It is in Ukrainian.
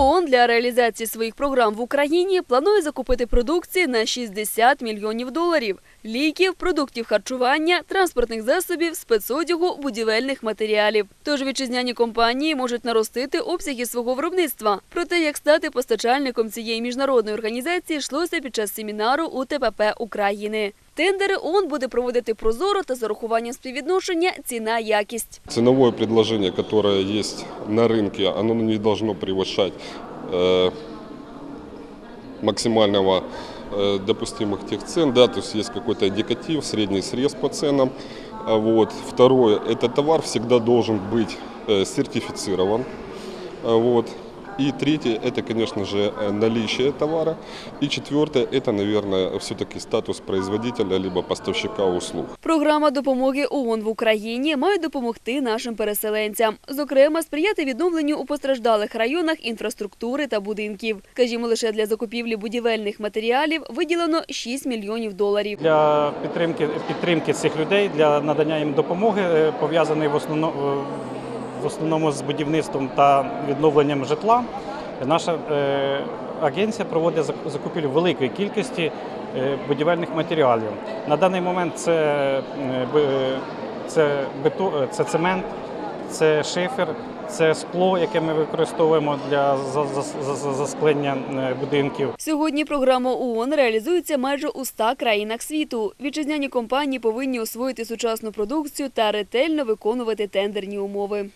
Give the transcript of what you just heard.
ООН для реалізації своїх програм в Україні планує закупити продукції на 60 мільйонів доларів: ліків, продуктів харчування, транспортних засобів, спецодягу, будівельних матеріалів. Тож вітчизняні компанії можуть наростити обсяги свого виробництва. Про те, як стати постачальником цієї міжнародної організації, йшлося під час семінару УТПП України. Тендери ООН буде проводити прозоро та з урахуванням співвідношення ціна-якість. Ценовое предложение, которое есть на рынке, оно не должно превышать э, максимального э, допустимых тех цен, да, то есть есть какой-то индикатив, средний срез по ценам. А Вот. Второе, этот товар всегда должен быть э, сертифицирован. А Вот. И третье, это, конечно же, э, наличие товара. И четвертое, это, наверное, все-таки статус производителя либо поставщика услуг. Програма допомоги ООН в Україні має допомогти нашим переселенцям, зокрема, сприяти відновленню у постраждалих районах інфраструктури та будинків. Скажімо, лише для закупівлі будівельних матеріалів виділено 6 мільйонів доларів. Для підтримки, підтримки цих людей, для надання їм допомоги, е, пов'язаної в основному, в основному з будівництвом та відновленням житла, наша е, агенція проводить зак- закупівлю великої кількості е, будівельних матеріалів. На даний момент це, е, це, бето, е, це цемент, це шифер, це скло, яке ми використовуємо для за- за- за- засклення будинків. Сьогодні програма ООН реалізується майже у 100 країнах світу. Вітчизняні компанії повинні освоїти сучасну продукцію та ретельно виконувати тендерні умови.